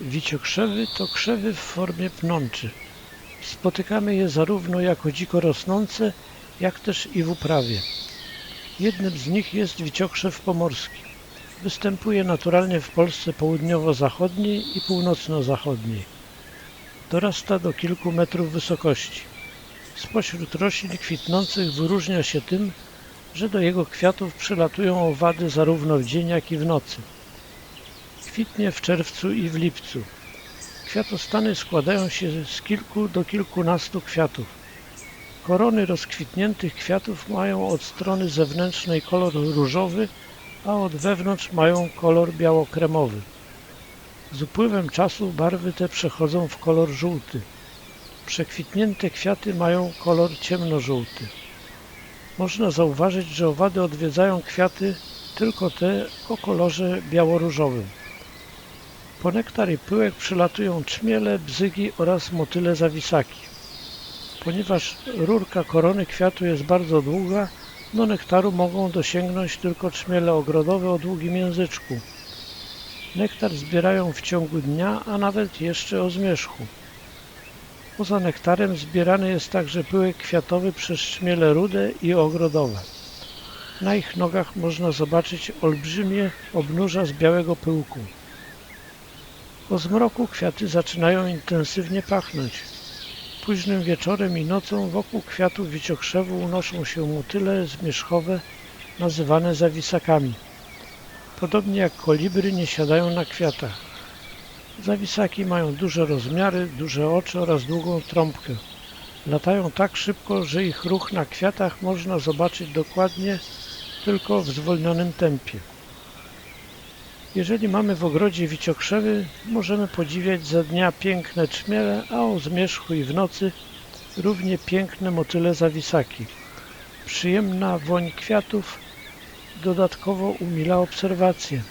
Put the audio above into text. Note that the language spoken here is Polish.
Wiciokrzewy to krzewy w formie pnączy. Spotykamy je zarówno jako dziko rosnące, jak też i w uprawie. Jednym z nich jest wiciokrzew pomorski. Występuje naturalnie w Polsce południowo-zachodniej i północno-zachodniej. Dorasta do kilku metrów wysokości. Spośród roślin kwitnących wyróżnia się tym, że do jego kwiatów przylatują owady zarówno w dzień, jak i w nocy. Kwitnie w czerwcu i w lipcu. Kwiatostany składają się z kilku do kilkunastu kwiatów. Korony rozkwitniętych kwiatów mają od strony zewnętrznej kolor różowy, a od wewnątrz mają kolor biało-kremowy. Z upływem czasu barwy te przechodzą w kolor żółty. Przekwitnięte kwiaty mają kolor ciemnożółty. Można zauważyć, że owady odwiedzają kwiaty tylko te o kolorze biało-różowym. Po nektar i pyłek przylatują czmiele, bzygi oraz motyle zawisaki. Ponieważ rurka korony kwiatu jest bardzo długa, do nektaru mogą dosięgnąć tylko czmiele ogrodowe o długim języczku. Nektar zbierają w ciągu dnia, a nawet jeszcze o zmierzchu. Poza nektarem zbierany jest także pyłek kwiatowy przez czmiele rude i ogrodowe. Na ich nogach można zobaczyć olbrzymie obnóża z białego pyłku. Po zmroku kwiaty zaczynają intensywnie pachnąć. Późnym wieczorem i nocą wokół kwiatów wiciokrzewu unoszą się motyle zmierzchowe nazywane zawisakami. Podobnie jak kolibry nie siadają na kwiatach. Zawisaki mają duże rozmiary, duże oczy oraz długą trąbkę. Latają tak szybko, że ich ruch na kwiatach można zobaczyć dokładnie tylko w zwolnionym tempie. Jeżeli mamy w ogrodzie wiciokrzewy, możemy podziwiać za dnia piękne czmiele, a o zmierzchu i w nocy równie piękne motyle zawisaki. Przyjemna woń kwiatów dodatkowo umila obserwację.